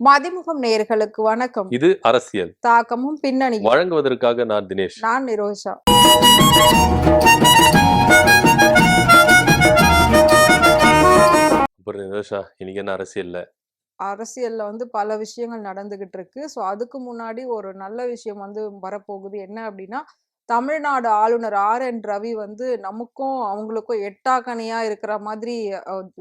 மதிமுகம் நேயர்களுக்கு வணக்கம். இது அரசியல். தாக்கமும் பின்னணியும் வழங்குவதற்காக நான் தினேஷ். நான் நிரோஷா. அப்புறம் நிரோஷா இன்னைக்கு என்ன அரசியல்ல? அரசியல்ல வந்து பல விஷயங்கள் நடந்துகிட்டு இருக்கு. ஸோ அதுக்கு முன்னாடி ஒரு நல்ல விஷயம் வந்து வரப்போகுது. என்ன அப்படின்னா தமிழ்நாடு ஆளுநர் ஆர் என் ரவி வந்து நமக்கும் அவங்களுக்கும் எட்டாக்கணியா இருக்கிற மாதிரி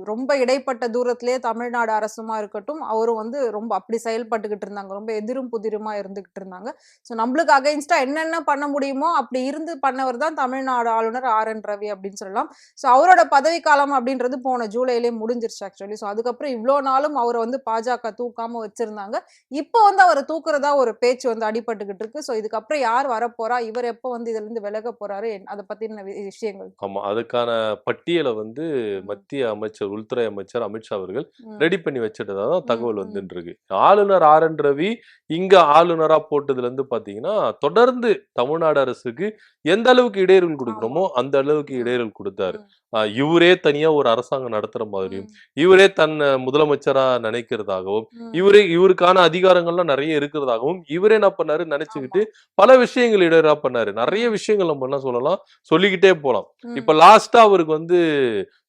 ரொம்ப இடைப்பட்ட தூரத்திலே தமிழ்நாடு அரசுமா இருக்கட்டும் அவரும் வந்து ரொம்ப அப்படி செயல்பட்டுக்கிட்டு இருந்தாங்க. ரொம்ப எதிரும் புதிருமா இருந்துகிட்டு இருந்தாங்க. ஸோ நம்மளுக்கு அகைன்ஸ்டா என்னென்ன பண்ண முடியுமோ அப்படி இருந்து பண்ணவர் தான் தமிழ்நாடு ஆளுநர் ஆர் என் ரவி அப்படின்னு சொல்லலாம். ஸோ அவரோட பதவி காலம் அப்படின்றது போன ஜூலையிலே முடிஞ்சிருச்சு ஆக்சுவலி ஸோ அதுக்கப்புறம் இவ்வளோ நாளும் அவரை வந்து பாஜக தூக்காம வச்சிருந்தாங்க. இப்போ வந்து அவரை தூக்குறதா ஒரு பேச்சு வந்து அடிபட்டுக்கிட்டு இருக்கு. ஸோ இதுக்கப்புறம் யார் வரப்போறா? இவர் எப்போ வந்து இதுல இருந்து விலக போறாரு அதை பத்தின விஷயங்கள் ஆமா அதுக்கான பட்டியலை வந்து மத்திய அமைச்சர் உள்துறை அமைச்சர் அமித்ஷா அவர்கள். ரெடி பண்ணி வச்சிட்டதா தான் தகவல். வந்துட்டு இருக்கு ஆளுநர் ஆர் என் ரவி இங்க ஆளுநரா போட்டதுல இருந்து பாத்தீங்கன்னா தொடர்ந்து தமிழ்நாடு அரசுக்கு எந்த அளவுக்கு இடையூறு கொடுக்கணுமோ அந்த அளவுக்கு. இடையூறு கொடுத்தாரு இவரே தனியா ஒரு அரசாங்கம் நடத்துற மாதிரியும். இவரே தன்னை முதலமைச்சரா நினைக்கிறதாகவும். இவரே இவருக்கான அதிகாரங்கள்லாம் நிறைய இருக்கிறதாகவும் இவரே என்ன பண்ணாரு நினைச்சுக்கிட்டு பல விஷயங்கள் இடையூறா பண்ணாரு நிறைய விஷயங்கள் நம்ம என்ன சொல்லலாம் சொல்லிக்கிட்டே போலாம். இப்ப லாஸ்டா அவருக்கு வந்து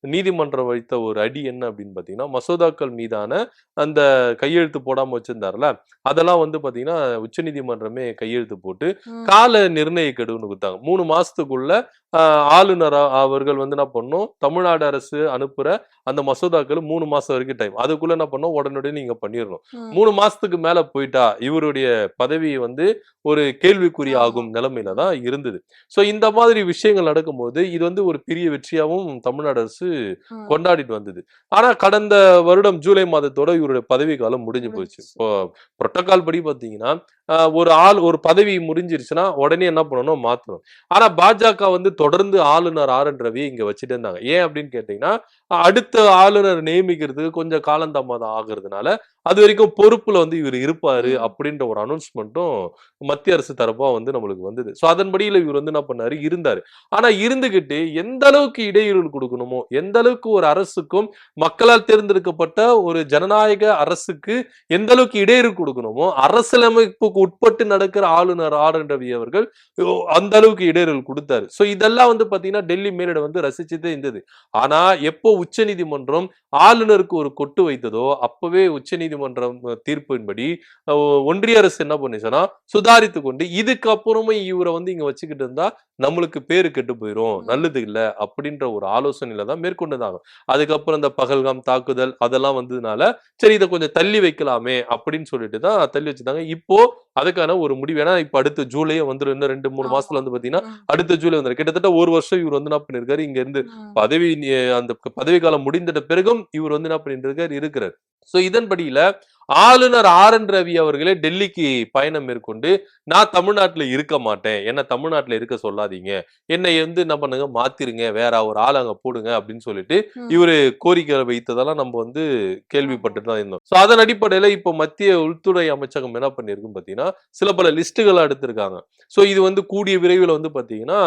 நீதிமன்றம் வைத்த ஒரு அடி என்ன அப்படின்னு பாத்தீங்கன்னா மசோதாக்கள் மீதான அந்த கையெழுத்து போடாம வச்சிருந்தாருல அதெல்லாம் வந்து பாத்தீங்கன்னா உச்சநீதிமன்றமே கையெழுத்து போட்டு. கால நிர்ணய கெடுன்னு கொடுத்தாங்க மூணு மாசத்துக்குள்ள ஆளுநர் அவர்கள் வந்து என்ன பண்ணும் தமிழ்நாடு அரசு அனுப்புற அந்த மசோதாக்கள் மூணு மாசம் வரைக்கும் டைம் அதுக்குள்ள என்ன பண்ணும் உடனடியே நீங்க பண்ணிடணும். மூணு மாசத்துக்கு மேல போயிட்டா இவருடைய பதவி வந்து ஒரு கேள்விக்குறி. ஆகும் நிலைமையில தான் இருந்தது சோ இந்த மாதிரி விஷயங்கள் நடக்கும்போது இது வந்து ஒரு பெரிய வெற்றியாவும் தமிழ்நாடு அரசு. கொண்டாடிட்டு வந்தது. ஆனா கடந்த வருடம் ஜூலை மாதத்தோட இவருடைய பதவி காலம் முடிஞ்சு போச்சு. புரோட்டோகால் படி பாத்தீங்கன்னா ஒரு ஆள் ஒரு பதவி முடிஞ்சிருச்சுன்னா உடனே என்ன பண்ணணும்? மாத்தணும். ஆனா பாஜக வந்து தொடர்ந்து ஆளுநர் ஆர் என் ரவி இங்க வச்சுட்டே இருந்தாங்க. ஏன் அப்படின்னு கேட்டீங்கன்னா அடுத்த ஆளுநர் நியமிக்கிறதுக்கு கொஞ்சம் காலந்தாமதம் ஆகுறதுனால அது வரைக்கும் பொறுப்புல வந்து இவர் இருப்பாரு. அப்படின்ற ஒரு அனௌன்ஸ்மெண்ட்டும் மத்திய அரசு தரப்பா வந்து நம்மளுக்கு வந்தது. சோ அதன்படியில இவர் வந்து என்ன பண்ணாரு? இருந்தாரு. ஆனா இருந்துகிட்டு எந்த அளவுக்கு இடையூறு கொடுக்கணுமோ எந்த அளவுக்கு ஒரு அரசுக்கும் மக்களால் தேர்ந்தெடுக்கப்பட்ட ஒரு ஜனநாயக அரசுக்கு எந்த அளவுக்கு இடையூறு கொடுக்கணுமோ அரசியலமைப்புக்கு உட்பட்டு நடக்கிற ஆளுநர் ஆர். ரவி அவர்கள் அந்த அளவுக்கு இடையூறு கொடுத்தாரு. சோ இதெல்லாம் வந்து பாத்தீங்கன்னா டெல்லி மேலிட வந்து ரசிச்சுட்டே இருந்தது. ஆனா எப்போ உச்சநீதிமன்றம் ஆளுநருக்கு ஒரு கொட்டு வைத்ததோ அப்பவே உச்சநீதிமன்றம் தீர்ப்பின்படி ஒன்றிய அரசு என்ன பண்ணுச்சுன்னா சுதாரித்து கொண்டு இதுக்கப்புறமும் இவரை வந்து இங்க வச்சுக்கிட்டு இருந்தா நம்மளுக்கு பேரு கெட்டு போயிரும் ம். நல்லது இல்ல அப்படின்ற ஒரு ஆலோசனையில தான் மேற்கொண்டதாங்க அதுக்கப்புறம் இந்த பகல்காம் தாக்குதல் அதெல்லாம் வந்ததுனால சரி இதை கொஞ்சம் தள்ளி வைக்கலாமே அப்படின்னு சொல்லிட்டு தான் தள்ளி வச்சிருந்தாங்க இப்போ அதுக்கான ஒரு முடிவு ஏன்னா இப்ப அடுத்த ஜூலையே வந்துடும் இன்னும் ரெண்டு மூணு. மாசத்துல வந்து பாத்தீங்கன்னா. அடுத்த ஜூலை வந்துடும் கிட்டத்தட்ட ஒரு வருஷம் இவர் வந்து என்ன பண்ணிருக்காரு இங்க இருந்து. பதவி அந்த பதவி காலம் முடிந்திட்ட பிறகும் இவர் வந்து என்ன பண்ணிட்டு இருக்காரு இருக்கிறார் சோ இதன்படியில ஆளுநர் ஆர் என் ரவி அவர்களே டெல்லிக்கு பயணம் மேற்கொண்டு நான் தமிழ்நாட்டுல இருக்க மாட்டேன். என்ன தமிழ்நாட்டுல இருக்க சொல்லாதீங்க. என்னை வந்து என்ன பண்ணுங்க மாத்திருங்க. வேற ஒரு ஆள் அங்க போடுங்க அப்படின்னு சொல்லிட்டு. இவரு கோரிக்கை வைத்ததெல்லாம் நம்ம வந்து கேள்விப்பட்டு தான் இருந்தோம். சோ அதன் அடிப்படையில இப்போ மத்திய உள்துறை அமைச்சகம் என்ன பண்ணிருக்குன்னு பாத்தீங்கன்னா சில பல லிஸ்ட்டுகளை எடுத்திருக்காங்க. சோ இது வந்து கூடிய விரைவில் வந்து பாத்தீங்கன்னா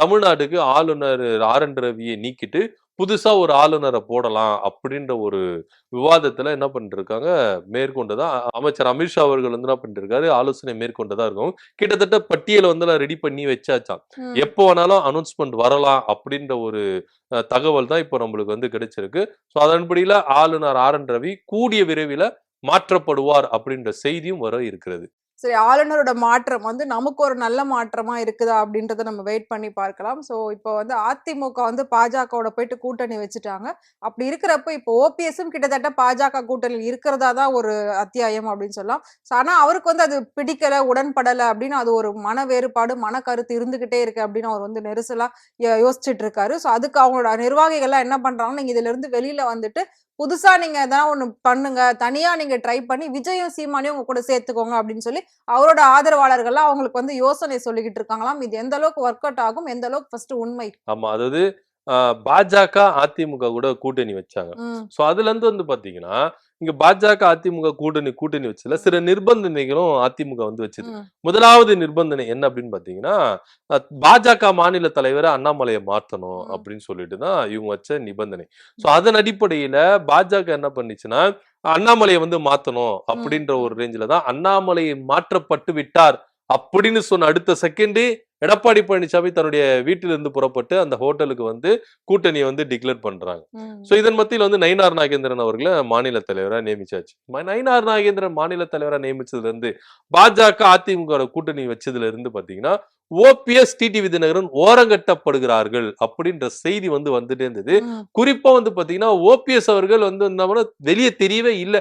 தமிழ்நாட்டுக்கு ஆளுநர் ஆர் என் ரவியை நீக்கிட்டு புதுசா ஒரு ஆளுநரை போடலாம் அப்படின்ற ஒரு விவாதத்துல என்ன பண்ணிட்டு இருக்காங்க மேற்கொண்டதா அமைச்சர் அமித்ஷா அவர்கள் வந்து என்ன பண்ணிட்டு இருக்காரு ஆலோசனை மேற்கொண்டதா இருக்கும் கிட்டத்தட்ட பட்டியலை வந்து ரெடி பண்ணி வச்சாச்சாம். ம். எப்போ வேணாலும் அனௌன்ஸ்மெண்ட் வரலாம் அப்படின்ற ஒரு தகவல் தான் இப்போ நம்மளுக்கு வந்து கிடைச்சிருக்கு. ஸோ அதன்படியில ஆளுநர் ஆர் என் ரவி கூடிய விரைவில் மாற்றப்படுவார் அப்படின்ற செய்தியும் வர இருக்கிறது. சரி ஆளுநரோட மாற்றம் வந்து நமக்கு ஒரு நல்ல மாற்றமா இருக்குதா அப்படின்றத நம்ம வெயிட் பண்ணி பார்க்கலாம். ஸோ இப்போ வந்து அதிமுக வந்து பாஜகவோட போயிட்டு கூட்டணி வச்சுட்டாங்க. அப்படி இருக்கிறப்ப இப்போ ஓபிஎஸும் கிட்டத்தட்ட பாஜக கூட்டணியில் இருக்கிறதா தான் ஒரு அத்தியாயம் அப்படின்னு சொல்லலாம். ஸோ ஆனால் அவருக்கு வந்து அது பிடிக்கல உடன்படலை அப்படின்னு அது ஒரு மன வேறுபாடு மன கருத்து இருந்துகிட்டே இருக்கு அப்படின்னு அவர் வந்து நெரிசலா யோ- யோசிச்சுட்டு இருக்காரு. ஸோ அதுக்கு அவங்களோட நிர்வாகிகள்லாம் என்ன பண்றாங்கன்னா நீங்க இதுல இருந்து வெளியில வந்துட்டு புதுசா நீங்க எதனா ஒண்ணு பண்ணுங்க. தனியா நீங்க ட்ரை பண்ணி விஜயும் சீமானையும் உங்க கூட சேர்த்துக்கோங்க அப்படின்னு சொல்லி அவரோட ஆதரவாளர்கள்லாம் அவங்களுக்கு வந்து யோசனை சொல்லிக்கிட்டு இருக்காங்களாம். இது எந்த அளவுக்கு ஒர்க் அவுட் ஆகும்? எந்த அளவுக்கு ஃபர்ஸ்ட் உண்மை? ஆமா. அதாவது பாஜக அதிமுக கூட கூட்டணி வச்சாங்க. ஸோ அதுல இருந்து வந்து பாத்தீங்கன்னா இங்க பாஜக அதிமுக கூட்டணி கூட்டணி வச்சதுல சில நிர்பந்தனைகளும் அதிமுக வந்து வச்சது. முதலாவது நிர்பந்தனை என்ன அப்படின்னு பாத்தீங்கன்னா பாஜக மாநில தலைவரை அண்ணாமலையை மாத்தணும். அப்படின்னு சொல்லிட்டு தான் இவங்க வச்ச நிபந்தனை. சோ அதன் அடிப்படையில பாஜக என்ன பண்ணுச்சுன்னா அண்ணாமலையை வந்து மாத்தணும் அப்படின்ற ஒரு ரேஞ்சில தான் அண்ணாமலையை மாற்றப்பட்டு விட்டார் அப்படின்னு சொன்ன அடுத்த செகண்ட் எடப்பாடி பழனிசாமி தன்னுடைய வீட்டிலிருந்து புறப்பட்டு அந்த ஹோட்டலுக்கு வந்து கூட்டணியை வந்து டிக்ளேர் பண்றாங்க. சோ இதன் மத்தியில் வந்து நயினார் நாகேந்திரன் அவர்களை மாநில தலைவரா நியமிச்சாச்சு நயினார் நாகேந்திரன் மாநில தலைவரா நியமிச்சதுல இருந்து பாஜக அதிமுக கூட்டணி வச்சதுல இருந்து பாத்தீங்கன்னா ஓபிஎஸ் டிடிவி தினகரன் ஓரங்கட்டப்படுகிறார்கள் அப்படின்ற செய்தி வந்து வந்துட்டே இருந்தது. குறிப்பா வந்து பாத்தீங்கன்னா ஓபிஎஸ் அவர்கள் வந்து வெளியே தெரியவே இல்ல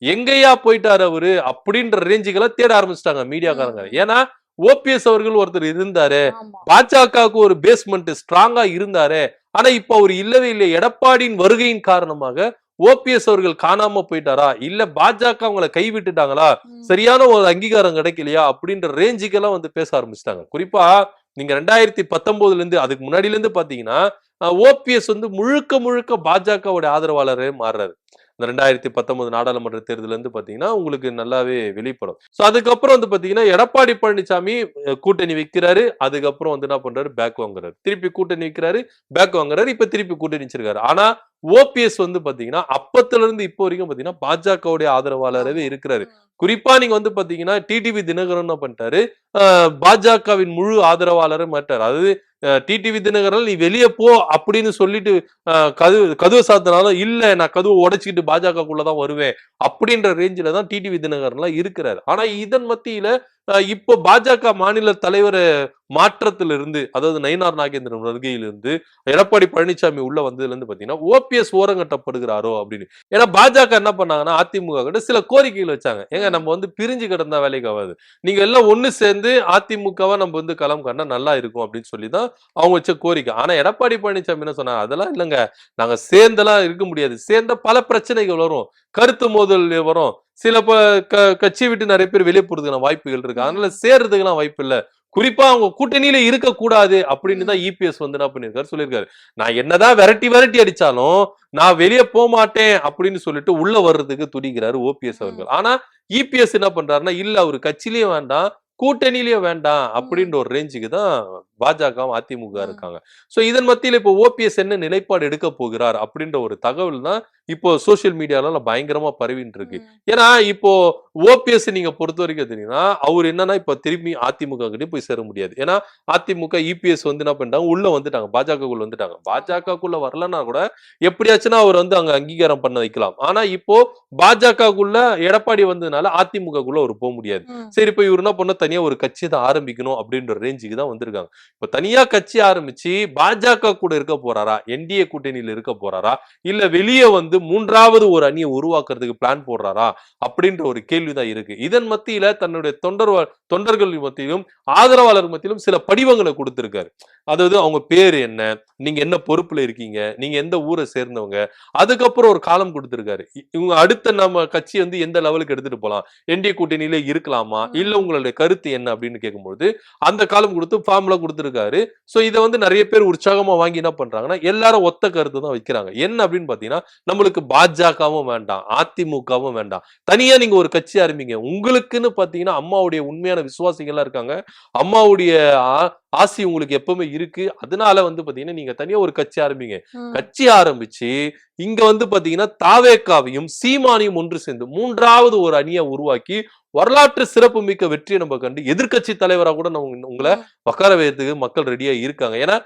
எங்கேயா போயிட்டாரு அவரு அப்படின்ற ரேஞ்சுக்கெல்லாம் தேட ஆரம்பிச்சிட்டாங்க மீடியாக்காரங்க. ஏன்னா ஓபிஎஸ் அவர்கள் ஒருத்தர் இருந்தாரு. பாஜகவுக்கு ஒரு பேஸ்மெண்ட் ஸ்ட்ராங்கா இருந்தாரு. ஆனா இப்ப அவர் இல்லவே இல்லை. எடப்பாடியின் வருகையின் காரணமாக ஓபிஎஸ் அவர்கள் காணாம போயிட்டாரா? இல்ல பாஜக அவங்கள கைவிட்டுட்டாங்களா. சரியான ஒரு அங்கீகாரம் கிடைக்கலையா? அப்படின்ற ரேஞ்சுக்கெல்லாம் வந்து பேச ஆரம்பிச்சிட்டாங்க. குறிப்பா நீங்க ரெண்டாயிரத்தி பத்தொன்பதுல இருந்து அதுக்கு முன்னாடில இருந்து பாத்தீங்கன்னா ஓபிஎஸ் வந்து முழுக்க முழுக்க பாஜகவோட ஆதரவாளரே மாறுறாரு. இந்த ரெண்டாயிரத்தி பத்தொன்பது நாடாளுமன்ற தேர்தலில் இருந்து பாத்தீங்கன்னா உங்களுக்கு நல்லாவே வெளிப்படும். சோ அதுக்கப்புறம் வந்து பாத்தீங்கன்னா எடப்பாடி பழனிசாமி கூட்டணி வைக்கிறாரு. அதுக்கப்புறம் வந்து என்ன பண்றாரு? பேக் வாங்குறாரு. திருப்பி கூட்டணி வைக்கிறாரு. பேக் வாங்குறாரு. இப்ப திருப்பி கூட்டணி வச்சிருக்காரு. ஆனா ஓபிஎஸ் வந்து பாத்தீங்கன்னா அப்பத்துல இருந்து இப்போ வரைக்கும் பாத்தீங்கன்னா பாஜகவுடைய ஆதரவாளரவே இருக்கிறாரு. குறிப்பா நீங்க வந்து பாத்தீங்கன்னா டிடிவி தினகரன் என்ன பண்ணிட்டாரு? பாஜகவின் முழு ஆதரவாளரை மாட்டார் அதாவது டிடிவி தினகரன் நீ வெளியே போ அப்படின்னு சொல்லிட்டு கதவு கதவு சாத்தினாலும் இல்ல நான் கதவு உடைச்சிக்கிட்டு பாஜகக்குள்ளதான் வருவேன் அப்படின்ற ரேஞ்சில தான் டிடிவி தினகரன்லாம் இருக்கிறாரு. ஆனா இதன் மத்தியில இப்போ பாஜக மாநில தலைவர் மாற்றத்திலிருந்து அதாவது நயினார் நாகேந்திரன் வருகையிலிருந்து எடப்பாடி பழனிசாமி உள்ள வந்ததுல இருந்து பாத்தீங்கன்னா ஓபிஎஸ் ஓரங்கட்டப்படுகிறாரோ அப்படின்னு. ஏன்னா பாஜக என்ன பண்ணாங்கன்னா அதிமுக கிட்ட சில கோரிக்கைகள் வச்சாங்க. ஏங்க நம்ம வந்து பிரிஞ்சு கிடந்தா வேலைக்கு ஆகாது. நீங்க எல்லாம் ஒண்ணு சேர்ந்து அதிமுகவா நம்ம வந்து களம் கண்டா நல்லா இருக்கும் அப்படின்னு சொல்லி தான் அவங்க வச்ச கோரிக்கை. ஆனா எடப்பாடி பழனிசாமி என்ன சொன்னாங்க அதெல்லாம் இல்லைங்க. நாங்க சேர்ந்தெல்லாம் இருக்க முடியாது. சேர்ந்த பல பிரச்சனைகள் வரும். கருத்து மோதல் வரும். சில ப க- கட்சியை விட்டு நிறைய பேர் வெளியே போறதுக்கான வாய்ப்புகள் இருக்கு. அதனால சேர்றதுக்கெல்லாம் வாய்ப்பு இல்ல. குறிப்பா அவங்க கூட்டணியில இருக்க கூடாது அப்படின்னு தான் இபிஎஸ் வந்து என்ன பண்ணிருக்காரு சொல்லியிருக்காரு. நான் என்னதான் விரட்டி விரட்டி அடிச்சாலும் நான் வெளியே போக மாட்டேன் அப்படின்னு சொல்லிட்டு உள்ள வர்றதுக்கு துடிக்கிறாரு ஓபிஎஸ் அவர்கள். ஆனா இபிஎஸ் என்ன பண்றாருன்னா இல்ல அவரு கட்சியிலயும் வேண்டாம் கூட்டணியிலயும் வேண்டாம் அப்படின்ற ஒரு ரேஞ்சுக்கு தான் பாஜகவும் அதிமுக. இருக்காங்க. சோ இதன் மத்தியில இப்போ ஓபிஎஸ் என்ன நிலைப்பாடு எடுக்க போகிறார் அப்படின்ற ஒரு தகவல் தான் இப்போ சோசியல் மீடியால பயங்கரமா பரவிட்டு இருக்கு. ஏன்னா இப்போ ஓபிஎஸ் நீங்க பொறுத்த வரைக்கும் தெரியும்னா அவர் என்னன்னா இப்ப திரும்பி அதிமுக கிட்ட போய் சேர முடியாது. ஏன்னா அதிமுக இபிஎஸ் வந்து என்ன பண்ணிட்டாங்க? உள்ள வந்துட்டாங்க. பாஜகக்குள்ள வந்துட்டாங்க. பாஜகக்குள்ள வரலன்னா கூட எப்படியாச்சுன்னா அவர் வந்து அங்க அங்கீகாரம் பண்ண வைக்கலாம். ஆனா இப்போ பாஜகக்குள்ள எடப்பாடி வந்ததுனால அதிமுகக்குள்ள அவர் போக முடியாது. சரி இப்போ இவர் என்ன பண்ண தனியா ஒரு கட்சி தான் ஆரம்பிக்கணும் அப்படின்ற ரேஞ்சுக்கு தான் வந்திருக்காங்க. இப்ப தனியா கட்சி ஆரம்பிச்சு பாஜக கூட இருக்க போறாரா? என்டிஏ கூட்டணியில இருக்க போறாரா? இல்ல வெளியே வந்து மூன்றாவது ஒரு அணியை உருவாக்குறதுக்கு பிளான் போடுறாரா? அப்படின்ற ஒரு கேள்விதான் இருக்கு. இதன் மத்தியில தன்னுடைய தொண்டர் தொண்டர்கள் மத்தியிலும் ஆதரவாளர் மத்தியிலும் சில படிவங்களை கொடுத்திருக்காரு. அதாவது அவங்க பேர் என்ன? நீங்க என்ன பொறுப்புல இருக்கீங்க? நீங்க எந்த ஊரை சேர்ந்தவங்க? அதுக்கப்புறம் ஒரு காலம் கொடுத்திருக்காரு. இவங்க அடுத்த நம்ம கட்சி வந்து எந்த லெவலுக்கு எடுத்துட்டு போலாம்? என்டிஏ கூட்டணியில இருக்கலாமா? இல்ல உங்களுடைய கருத்து என்ன? அப்படின்னு கேட்கும்போது அந்த காலம் கொடுத்து ஃபார்முலா கொடுத்திருக்காரு. சோ இதை வந்து நிறைய பேர் உற்சாகமா வாங்கி என்ன பண்றாங்கன்னா எல்லாரும் ஒத்த கருத்து தான் வைக்கிறாங்க. என்ன அப்படின்னு பாத்தீங்கன்னா நம்மளுக்கு பாஜகவும் வேண்டாம் அதிமுகவும் வேண்டாம். தனியா நீங்க ஒரு கட்சி ஆரம்பிங்க. உங்களுக்குன்னு பாத்தீங்கன்னா அம்மாவுடைய உண்மையான விசுவாசிகள்லாம் இருக்காங்க. அம்மாவுடைய ஆசி உங்களுக்கு எப்பவுமே இருக்கு. அதனால வந்து பாத்தீங்கன்னா நீங்க தனியா ஒரு கட்சி ஆரம்பிங்க. கட்சி ஆரம்பிச்சு இங்க வந்து பாத்தீங்கன்னா தாவேக்காவையும் சீமானையும் ஒன்று சேர்ந்து மூன்றாவது ஒரு அணியை உருவாக்கி வரலாற்று சிறப்பு மிக்க வெற்றியை நம்ம கண்டு எதிர்க்கட்சி தலைவரா கூட நம்ம உங்களை. உட்கார வைக்கிறதுக்கு மக்கள் ரெடியா இருக்காங்க. ஏன்னா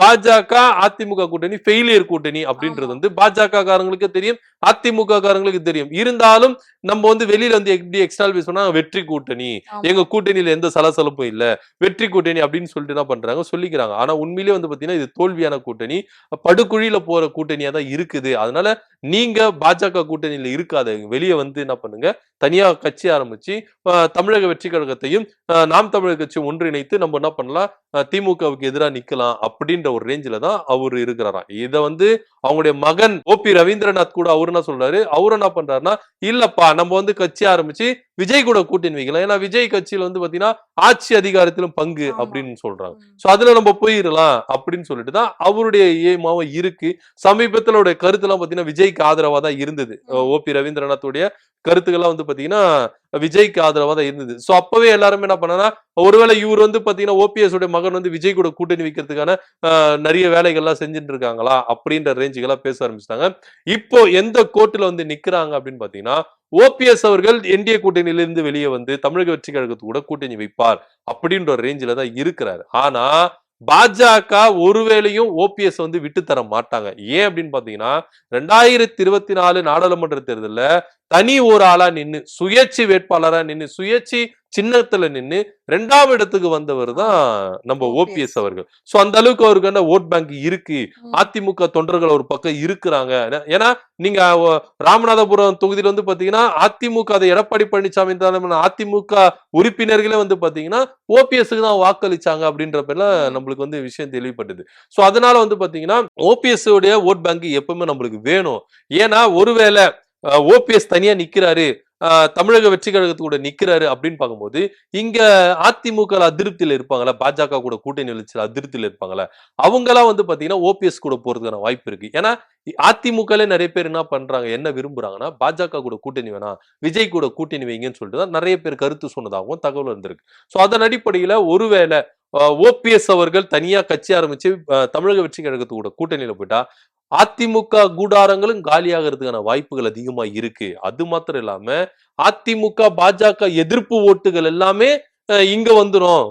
பாஜக அதிமுக கூட்டணி ஃபெயிலியர் கூட்டணி அப்படின்றது. வந்து பாஜக காரங்களுக்கு தெரியும் அதிமுக காரங்களுக்கு தெரியும். இருந்தாலும் நம்ம வந்து வெளியில வந்து எப்படி எக்ஸ்ட்ரா சொன்னா வெற்றி கூட்டணி. எங்க கூட்டணியில எந்த சலசலப்பும் இல்ல. வெற்றி கூட்டணி அப்படின்னு சொல்லிட்டு என்ன பண்றாங்க சொல்லிக்கிறாங்க. ஆனா உண்மையிலேயே வந்து பாத்தீங்கன்னா இது தோல்வியான கூட்டணி. படுகுழியில போற கூட்டணியா தான் இருக்குது. அதனால நீங்க பாஜக கூட்டணியில இருக்காத. வெளியே வந்து என்ன பண்ணுங்க? தனியா கட்சி ஆரம்பிச்சு தமிழக வெற்றி கழகத்தையும் நாம் தமிழர் கட்சி ஒன்றிணைத்து நம்ம என்ன பண்ணலாம்? திமுகவுக்கு எதிராக நிக்கலாம் அப்படின்ற ஒரு ரேஞ்சில தான் அவர் இருக்கிறாராம். இத வந்து அவங்களுடைய மகன் ஓபி ரவீந்திரநாத் கூட அவரு என்ன சொல்றாரு அவரு என்ன பண்றாருன்னா இல்லப்பா நம்ம வந்து கட்சி ஆரம்பிச்சு விஜய் கூட கூட்டணி வைக்கலாம் ஏன்னா விஜய் கட்சியில வந்து பாத்தீங்கன்னா ஆட்சி அதிகாரத்திலும் பங்கு. அப்படின்னு சொல்றாங்க. சோ அதுல நம்ம போயிடலாம் அப்படின்னு சொல்லிட்டு தான் அவருடைய ஏமாவும் இருக்கு சமீபத்துல அவருடைய கருத்துலாம் பாத்தீங்கன்னா விஜய்க்கு ஆதரவா தான் இருந்தது ம். ஓபி ரவீந்திரநாத்துடைய கருத்துக்கள்லாம் வந்து பாத்தீங்கன்னா விஜய்க்கு ஆதரவா தான் இருந்தது. ஸோ அப்பவே எல்லாருமே என்ன பண்ணனா ஒருவேளை இவர் வந்து பாத்தீங்கன்னா ஓபிஎஸ் உடைய மகன் வந்து விஜய் கூட கூட்டணி வைக்கிறதுக்கான நிறைய வேலைகள்லாம் செஞ்சுட்டு இருக்காங்களா? அப்படின்ற ரேஞ்சுக்கெல்லாம் பேச ஆரம்பிச்சிட்டாங்க. இப்போ எந்த கோர்ட்டில் வந்து நிக்கிறாங்க அப்படின்னு பாத்தீங்கன்னா ஓபிஎஸ் அவர்கள் என்டிஏ கூட்டணியிலிருந்து வெளியே வந்து தமிழக வெற்றி கழகத்துக்கு கூட கூட்டணி வைப்பார் அப்படின்ற ஒரு ரேஞ்சில தான் இருக்கிறாரு. ஆனா பாஜக ஒருவேளையும் ஓபிஎஸ் வந்து விட்டு தர மாட்டாங்க. ஏன் அப்படின்னு பாத்தீங்கன்னா ரெண்டாயிரத்தி இருபத்தி நாலு நாடாளுமன்ற தேர்தலில் தனி ஒரு ஆளா நின்னு சுயேட்சை வேட்பாளரா நின்று சுயேட்சி சின்னத்துல நின்னு ரெண்டாவது இடத்துக்கு வந்தவர் தான் நம்ம. ஓபிஎஸ் அவர்கள் சோ அந்த அளவுக்கு அவருக்கான ஓட் பேங்க் இருக்கு. அதிமுக தொண்டர்கள் ஒரு பக்கம் இருக்கிறாங்க ஏன்னா- நீங்க ராமநாதபுரம் தொகுதியில வந்து பாத்தீங்கன்னா அதிமுக அதை எடப்பாடி பழனிசாமி அதிமுக உறுப்பினர்களே வந்து பாத்தீங்கன்னா ஓபிஎஸ்க்கு தான் வாக்களிச்சாங்க அப்படின்ற பேர்ல ம். நம்மளுக்கு வந்து விஷயம் தெளிவுபட்டது சோ அதனால வந்து பாத்தீங்கன்னா ஓபிஎஸ் உடைய ஓட் பேங்க் எப்பவுமே நம்மளுக்கு வேணும் ஏன்னா ஒருவேளை ஓபிஎஸ் தனியா நிக்கிறாரு தமிழக வெற்றி கழகத்து கூட நிக்கிறாரு அப்படின்னு பார்க்கும்போது இங்க அதிமுக அதிருப்தியில் அதிருப்தியில பாஜக கூட கூட்டணி வச்சு அதிருப்தியில இருப்பாங்களா அவங்கெல்லாம் வந்து பாத்தீங்கன்னா ஓபிஎஸ் கூட போறதுக்கான வாய்ப்பு இருக்கு. ஏன்னா அதிமுகல நிறைய பேர் என்ன பண்றாங்க என்ன விரும்புறாங்கன்னா பாஜக கூட கூட்டணி வேணாம் விஜய் கூட கூட்டணி வைங்கன்னு சொல்லிட்டு தான் நிறைய பேர் கருத்து சொன்னதாகவும் தகவல் இருந்திருக்கு ஸோ அதன் அடிப்படையில ஒருவேளை ஓபிஎஸ் அவர்கள் தனியா கட்சி ஆரம்பிச்சு தமிழக வெற்றி கழகத்து கூட கூட்டணியில போயிட்டா அதிமுக கூடாரங்களும் காலியாகிறதுக்கான வாய்ப்புகள் அதிகமா இருக்கு அது மாத்திரம் இல்லாம அதிமுக பாஜக எதிர்ப்பு ஓட்டுகள் எல்லாமே இங்க வந்துரும்.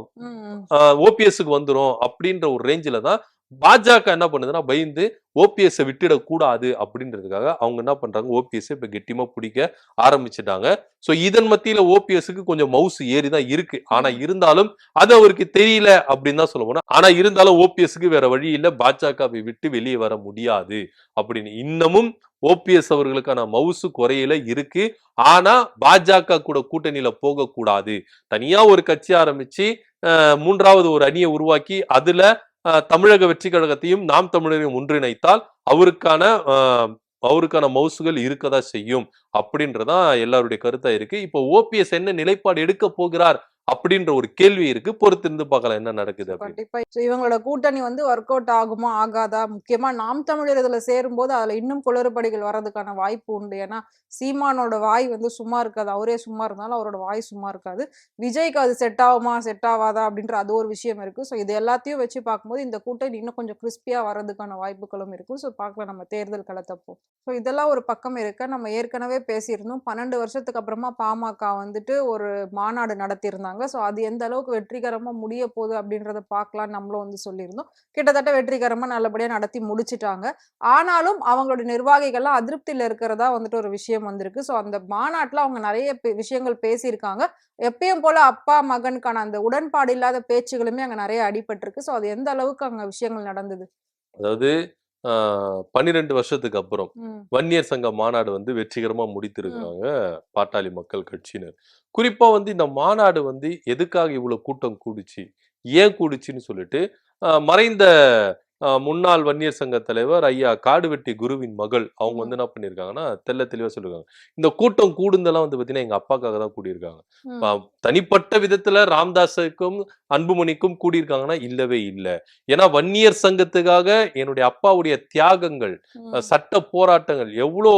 ஓபிஎஸ்க்கு வந்துரும் அப்படின்ற ஒரு ரேஞ்சில தான் பாஜக என்ன பண்ணுதுன்னா பயந்து ஓபிஎஸ் விட்டுடக்கூடாது அப்படின்றதுக்காக அவங்க என்ன பண்றாங்க ஓபிஎஸ் இப்ப கெட்டியமா பிடிக்க ஆரம்பிச்சிட்டாங்க. சோ இதன் மத்தியில ஓபிஎஸ்க்கு கொஞ்சம் மவுஸ் ஏறி தான் இருக்கு. ஆனா இருந்தாலும் அது அவருக்கு தெரியல அப்படின்னு தான் சொல்ல போனா ஆனா இருந்தாலும் ஓபிஎஸ்க்கு வேற வழி இல்லை. பாஜகவை விட்டு வெளியே வர முடியாது அப்படின்னு. இன்னமும் ஓபிஎஸ் அவர்களுக்கான மவுசு குறையில இருக்கு. ஆனா பாஜக கூட கூட்டணியில போகக்கூடாது. தனியா ஒரு கட்சி ஆரம்பிச்சு மூன்றாவது ஒரு அணியை உருவாக்கி அதுல தமிழக வெற்றி கழகத்தையும் நாம் தமிழரையும் ஒன்றிணைத்தால் அவருக்கான அவருக்கான மவுசுகள் இருக்கதா செய்யும். அப்படின்றதான் எல்லாருடைய கருத்தா இருக்கு. இப்போ ஓபிஎஸ் என்ன நிலைப்பாடு எடுக்க போகிறார் அப்படின்ற ஒரு கேள்வி இருக்கு. பொறுத்திருந்து பார்க்கலாம் என்ன நடக்குது கண்டிப்பா. இவங்களோட கூட்டணி வந்து ஒர்க் அவுட் ஆகுமா ஆகாதா? முக்கியமா நாம் தமிழர் இதுல சேரும்போது அதுல இன்னும் குளறுபடிகள் வர்றதுக்கான வாய்ப்பு உண்டு. ஏன்னா சீமானோட வாய் வந்து சும்மா இருக்காது. அவரே சும்மா இருந்தாலும் அவரோட வாய் சும்மா இருக்காது. விஜய்க்கு அது செட் ஆகுமா செட் ஆகாதா அப்படின்ற அது ஒரு விஷயம் இருக்கு. ஸோ இது எல்லாத்தையும் வச்சு பார்க்கும்போது இந்த கூட்டணி இன்னும் கொஞ்சம் கிறிஸ்பியா வர்றதுக்கான வாய்ப்புகளும் இருக்கும் ஸோ பார்க்கலாம். நம்ம தேர்தல் களத்தப்போ. ஸோ இதெல்லாம் ஒரு பக்கம் இருக்க. நம்ம ஏற்கனவே பேசியிருந்தோம். பன்னெண்டு வருஷத்துக்கு அப்புறமா பாமக வந்துட்டு ஒரு மாநாடு நடத்தியிருந்தாங்க. ஸோ அது எந்த அளவுக்கு வெற்றிகரமா முடிய போகுது அப்படின்றத பார்க்கலாம் நம்மளும் வந்து சொல்லியிருந்தோம். கிட்டத்தட்ட வெற்றிகரமா நல்லபடியா நடத்தி முடிச்சிட்டாங்க. ஆனாலும் அவங்களோட நிர்வாகிகள்லாம் அதிருப்தியில் இருக்கிறதா வந்துட்டு ஒரு விஷயம் வந்திருக்கு. ஸோ அந்த மாநாட்டுல அவங்க நிறைய பே- விஷயங்கள் பேசியிருக்காங்க. எப்பயும் போல அப்பா மகனுக்கான அந்த உடன்பாடு இல்லாத பேச்சுகளுமே அங்க நிறைய அடிபட்டிருக்கு. ஸோ அது எந்த அளவுக்கு அங்க விஷயங்கள் நடந்தது? அதாவது பன்னிரெண்டு வருஷத்துக்கு அப்புறம் வன்னியர் சங்க மாநாடு வந்து வெற்றிகரமா முடித்திருக்கிறாங்க பாட்டாளி மக்கள் கட்சியினர். குறிப்பா வந்து இந்த மாநாடு வந்து எதுக்காக இவ்வளவு கூட்டம் கூடுச்சு ஏன் கூடுச்சுன்னு சொல்லிட்டு மறைந்த முன்னாள் வன்னியர் சங்க தலைவர் ஐயா காடுவெட்டி குருவின் மகள். அவங்க. வந்து என்ன பண்ணிருக்காங்கன்னா தெள்ள தெளிவா சொல்லிருக்காங்க. இந்த கூட்டம் கூடுந்தெல்லாம் வந்து பாத்தீங்கன்னா எங்க அப்பாக்காக தான் கூடியிருக்காங்க. தனிப்பட்ட விதத்துல ராம்தாஸுக்கும் அன்புமணிக்கும் கூடியிருக்காங்கன்னா இல்லவே இல்லை. ஏன்னா வன்னியர் சங்கத்துக்காக என்னுடைய அப்பாவுடைய தியாகங்கள் சட்ட போராட்டங்கள் எவ்வளோ